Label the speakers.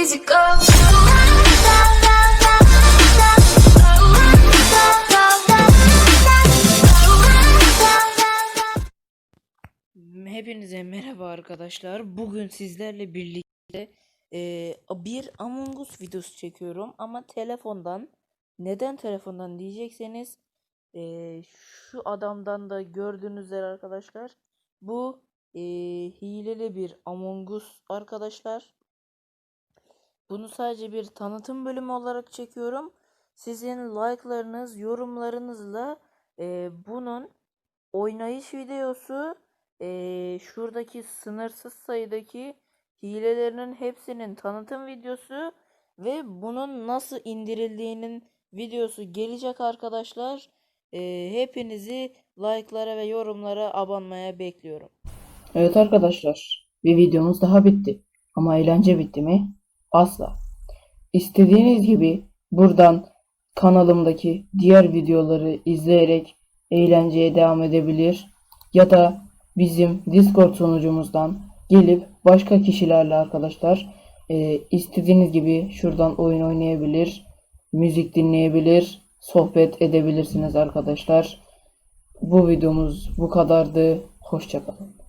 Speaker 1: easy go.
Speaker 2: Hepinize merhaba arkadaşlar. Bugün sizlerle birlikte eee, bir Among Us videosu çekiyorum ama telefondan. Neden telefondan diyecekseniz eee, şu adamdan da gördüğünüz üzere arkadaşlar bu eee, hileli bir Among Us arkadaşlar. Bunu sadece bir tanıtım bölümü olarak çekiyorum. Sizin like'larınız, yorumlarınızla eee, bunun oynayış videosu eee, şuradaki sınırsız sayıdaki hilelerinin hepsinin tanıtım videosu ve bunun nasıl indirildiğinin videosu gelecek arkadaşlar. Eee, hepinizi like'lara ve yorumlara abanmaya bekliyorum.
Speaker 3: Evet arkadaşlar, bir videomuz daha bitti. Ama eğlence bitti mi? Asla. İstediğiniz gibi buradan kanalımdaki diğer videoları izleyerek eğlenceye devam edebilir ya da bizim Discord sunucumuzdan gelip başka kişilerle arkadaşlar e, istediğiniz gibi şuradan oyun oynayabilir, müzik dinleyebilir, sohbet edebilirsiniz arkadaşlar. Bu videomuz bu kadardı. Hoşçakalın.